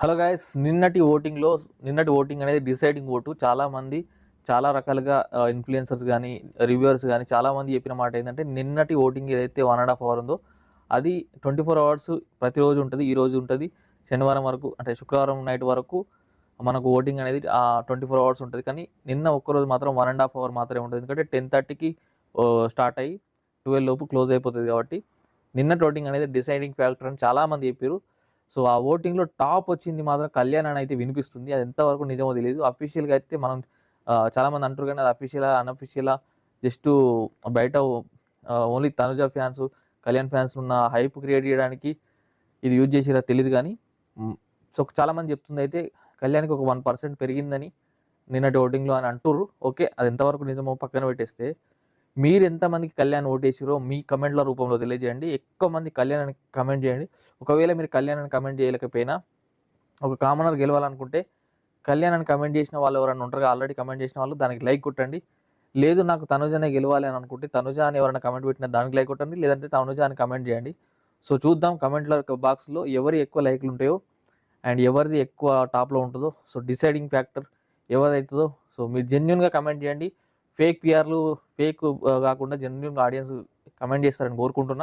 Hello guys నిన్నటి ఓటింగ్లో నిన్నటి ఓటింగ్ అనేది డిసైడింగ్ ఓటు. చాలామంది చాలా రకాలుగా ఇన్ఫ్లుయెన్సర్స్ కానీ రివ్యూవర్స్ కానీ చాలామంది చెప్పిన మాట ఏంటంటే నిన్నటి ఓటింగ్ ఏదైతే వన్ అండ్ హాఫ్ అవర్ ఉందో అది ట్వంటీ ఫోర్ అవర్స్ ప్రతిరోజు ఉంటుంది ఈ రోజు ఉంటుంది. శనివారం వరకు అంటే శుక్రవారం నైట్ వరకు మనకు ఓటింగ్ అనేది ట్వంటీ ఫోర్ అవర్స్ ఉంటుంది. కానీ నిన్న ఒక్కరోజు మాత్రం వన్ అండ్ హాఫ్ అవర్ మాత్రమే ఉంటుంది. ఎందుకంటే టెన్ థర్టీకి స్టార్ట్ అయ్యి ట్వెల్వ్ లోపు క్లోజ్ అయిపోతుంది కాబట్టి నిన్నటి ఓటింగ్ అనేది డిసైడింగ్ ఫ్యాక్టర్ అని చాలామంది చెప్పారు సో ఆ ఓటింగ్లో టాప్ వచ్చింది మాత్రం కళ్యాణ్ అని అయితే వినిపిస్తుంది. అది ఎంతవరకు నిజమో తెలియదు అఫీషియల్గా అయితే మనం చాలామంది అంటారు కానీ అది అఫీషియలా అన్అఫీషియలా జస్ట్ బయట only Tanuja fans Kalyan fans ఉన్న హైప్ క్రియేట్ చేయడానికి ఇది యూజ్ చేసిరా తెలియదు కానీ సో చాలామంది చెప్తుంది అయితే కళ్యాణ్కి ఒక వన్ పర్సెంట్ పెరిగిందని నిన్నటి ఓటింగ్లో అని అంటుర్రు. ఓకే అది ఎంతవరకు నిజమో పక్కన పెట్టేస్తే మీరు ఎంతమందికి కళ్యాణ్ ఓటేసిరో మీ కమెంట్ల రూపంలో తెలియజేయండి. ఎక్కువ మంది కళ్యాణ్ కమెంట్ చేయండి. ఒకవేళ మీరు కళ్యాణ్ కమెంట్ చేయలేకపోయినా ఒక కామనర్ గెలవాలనుకుంటే కళ్యాణ్ కమెంట్ చేసిన వాళ్ళు ఎవరైనా ఉంటారు ఆల్రెడీ కమెంట్ చేసిన వాళ్ళు దానికి లైక్ కొట్టండి. లేదు నాకు తనుజనే గెలవాలి అని అనుకుంటే తనుజ అని ఎవరైనా కమెంట్ పెట్టినా దానికి లైక్ కొట్టండి. లేదంటే తనుజ అని కమెంట్ చేయండి. సో చూద్దాం కమెంట్ల బాక్స్లో ఎవరి ఎక్కువ లైక్లు ఉంటాయో అండ్ ఎవరిది ఎక్కువ టాప్లో ఉంటుందో. సో డిసైడింగ్ ఫ్యాక్టర్ ఎవరైతుందో. సో మీరు జెన్యున్గా కమెంట్ చేయండి. ఫేక్ పిఆర్లు ఫేక్ కాకుండా జెన్యున్ ఆడియన్స్ కమెంట్ చేస్తారని కోరుకుంటున్నా.